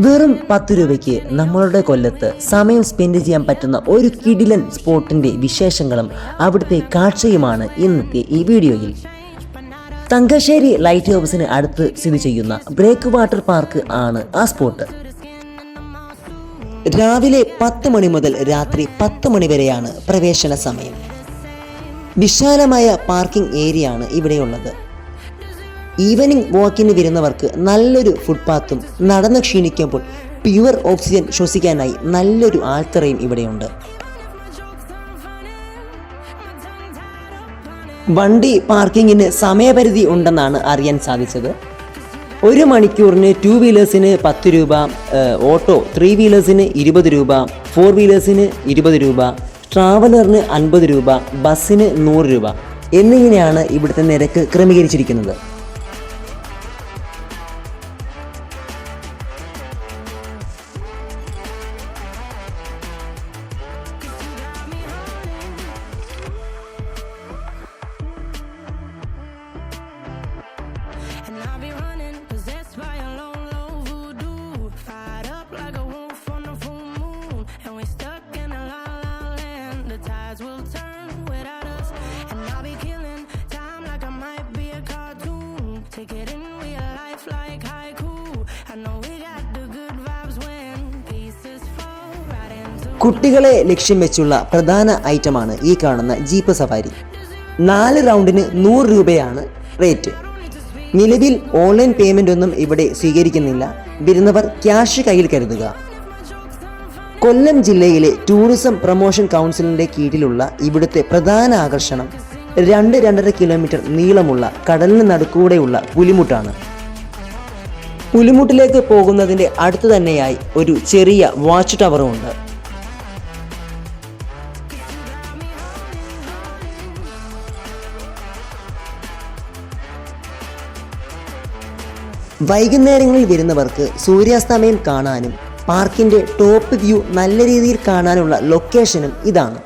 വെറും പത്ത് രൂപയ്ക്ക് നമ്മളുടെ കൊല്ലത്ത് സമയം സ്പെൻഡ് ചെയ്യാൻ പറ്റുന്ന ഒരു കിടിലൻ സ്പോട്ടിന്റെ വിശേഷങ്ങളും അവിടുത്തെ കാഴ്ചയുമാണ് ഇന്നത്തെ ഈ വീഡിയോയിൽ. തങ്കശ്ശേരി ലൈറ്റ് ഹൗസിന് അടുത്ത് സ്ഥിതി ചെയ്യുന്ന ബ്രേക്ക് വാട്ടർ പാർക്ക് ആണ് ആ സ്പോട്ട് രാവിലെ പത്ത് മണി മുതൽ രാത്രി പത്ത് മണി വരെയാണ് പ്രവേശന സമയം. വിശാലമായ പാർക്കിംഗ് ഏരിയ ആണ് ഇവിടെയുള്ളത്. ഈവനിങ് വാക്കിന് വരുന്നവർക്ക് നല്ലൊരു ഫുട്പാത്തും നടന്ന് ക്ഷീണിക്കുമ്പോൾ പ്യുവർ ഓക്സിജൻ ശ്വസിക്കാനായി നല്ലൊരു ആൽത്തറയും ഇവിടെയുണ്ട്. വണ്ടി പാർക്കിങ്ങിന് സമയപരിധി ഉണ്ടെന്നാണ് അറിയാൻ സാധിച്ചത്. ഒരു മണിക്കൂറിന് ടു വീലേഴ്സിന് പത്ത് രൂപ ഓട്ടോ ത്രീ വീലേഴ്സിന് ഇരുപത് രൂപ ഫോർ വീലേഴ്സിന് ഇരുപത് രൂപ ട്രാവലറിന് അൻപത് രൂപ ബസ്സിന് നൂറ് രൂപ എന്നിങ്ങനെയാണ് ഇവിടുത്തെ നിരക്ക് ക്രമീകരിച്ചിരിക്കുന്നത്. കുട്ടികളെ ലക്ഷ്യം വെച്ചുള്ള പ്രധാന ഐറ്റമാണ് ഈ കാണുന്ന ജീപ്പ് സവാരി. നാല് റൗണ്ടിന് നൂറ് രൂപയാണ് റേറ്റ്. നിലവിൽ ഓൺലൈൻ പേയ്മെന്റ് ഒന്നും ഇവിടെ സ്വീകരിക്കുന്നില്ല. വരുന്നവർ ക്യാഷ് കയ്യിൽ കരുതുക. കൊല്ലം ജില്ലയിലെ ടൂറിസം പ്രൊമോഷൻ കൗൺസിലിന്റെ കീഴിലുള്ള ഇവിടുത്തെ പ്രധാന ആകർഷണം രണ്ട് രണ്ടര കിലോമീറ്റർ നീളമുള്ള കടലിന് നടുക്കൂടെയുള്ള പുലിമുട്ടാണ്. പുലിമുട്ടിലേക്ക് പോകുന്നതിന്റെ അടുത്ത് തന്നെയായി ഒരു ചെറിയ വാച്ച് ടവറും ഉണ്ട് വൈകുന്നേരങ്ങളിൽ വരുന്നവർക്ക് സൂര്യാസ്തമയം കാണാനും പാർക്കിന്റെ ടോപ്പ് വ്യൂ നല്ല രീതിയിൽ കാണാനുള്ള ലൊക്കേഷനും ഇതാണ്.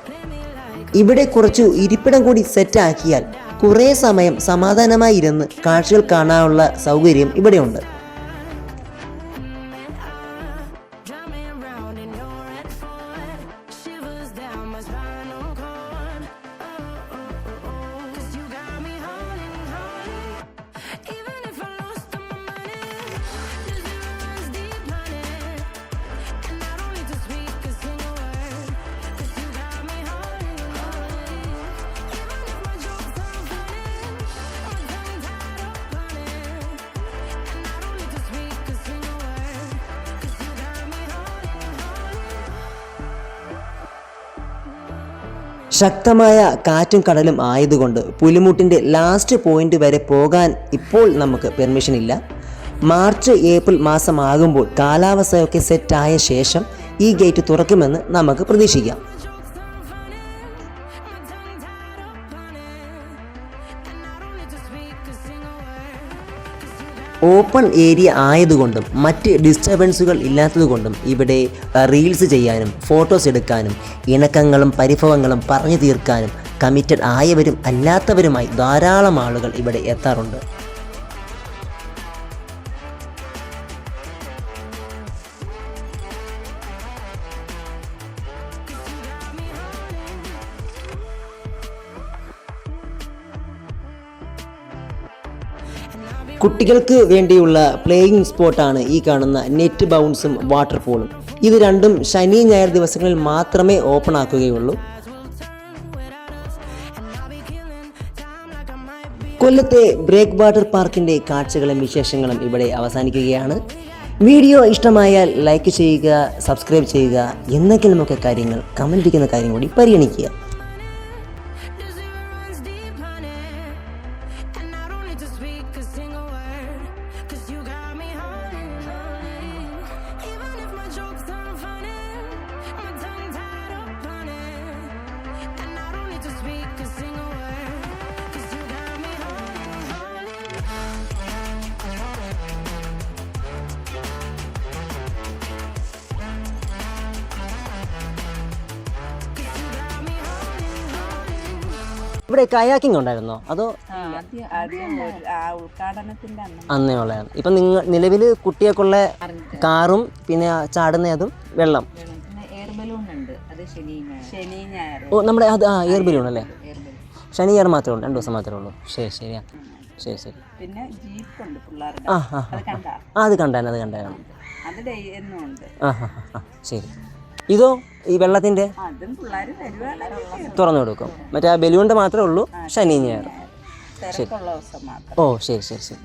ഇവിടെ കുറച്ചു ഇരിപ്പിടം കൂടി സെറ്റാക്കിയാൽ കുറേ സമയം സമാധാനമായി ഇരുന്ന് കാഴ്ചകൾ കാണാനുള്ള സൗകര്യം ഇവിടെയുണ്ട്. ശക്തമായ കാറ്റും കടലും ആയതുകൊണ്ട് പുലിമുട്ടിന്റെ ലാസ്റ്റ് പോയിന്റ് വരെ പോകാൻ ഇപ്പോൾ നമുക്ക് പെർമിഷൻ ഇല്ല. മാർച്ച് ഏപ്രിൽ മാസമാകുമ്പോൾ കാലാവസ്ഥയൊക്കെ സെറ്റായ ശേഷം ഈ ഗേറ്റ് തുറക്കുമെന്ന് നമുക്ക് പ്രതീക്ഷിക്കാം. ഓപ്പൺ ഏരിയ ആയതുകൊണ്ടും മറ്റ് ഡിസ്റ്റർബൻസുകൾ ഇല്ലാത്തതുകൊണ്ടും ഇവിടെ റീൽസ് ചെയ്യാനും ഫോട്ടോസ് എടുക്കാനും ഇണക്കങ്ങളും പരിഭവങ്ങളും പറഞ്ഞു തീർക്കാനും കമ്മിറ്റഡ് ആയവരും അല്ലാത്തവരുമായി ധാരാളം ആളുകൾ ഇവിടെ എത്താറുണ്ട്. കുട്ടികൾക്ക് വേണ്ടിയുള്ള പ്ലേയിങ് സ്പോട്ടാണ് ഈ കാണുന്ന നെറ്റ് ബൗൺസും വാട്ടർഫോളും ഇത് രണ്ടും ശനി ഞായർ ദിവസങ്ങളിൽ മാത്രമേ ഓപ്പൺ ആക്കുകയുള്ളൂ. കൊല്ലത്തെ ബ്രേക്ക് വാട്ടർ പാർക്കിന്റെ കാഴ്ചകളും വിശേഷങ്ങളും ഇവിടെ അവസാനിക്കുകയാണ്. വീഡിയോ ഇഷ്ടമായാൽ ലൈക്ക് ചെയ്യുക സബ്സ്ക്രൈബ് ചെയ്യുക എന്നൊക്കെ കാര്യങ്ങൾ കമന്റ് ചെയ്യുന്ന കാര്യം കൂടി പരിഗണിക്കുക. ഇവിടെ കയാക്കിംഗ് ഉണ്ടായിരുന്നോ? അതോ അന്ന്. ഉള്ളതാണ്. ഇപ്പം നിങ്ങൾ നിലവിൽ കുട്ടികൾക്കുള്ള കാറും പിന്നെ ചാടുന്ന അതും വെള്ളം. പിന്നെ എയർ ബലൂൺ ഉണ്ട്. അത് ശനി ഞായർ. ഓ നമ്മുടെ അത് ആ എയർ ബലൂൺ അല്ലേ? ശനി ഞായർ മാത്രമേ ഉള്ളൂ. രണ്ട് ദിവസം മാത്രമേ ഉള്ളൂ. ശരി ശരിയാ. ശരി ശരി. പിന്നെ ജീപ്പ് ഉണ്ട് പിള്ളേരുടെ. ആ ആ അത് കണ്ട? ആ അത് കണ്ടായിരുന്നു അത് കണ്ടായിരുന്നു. അത് ശരി. ഇതോ? ഈ വെള്ളത്തിന്റെ തുറന്നു കൊടുക്കും. മറ്റേ ആ ബലൂണിന്റെ മാത്രമേ ഉള്ളൂ ശനി ഞായർ ഓ ശരി ശരി ശരി.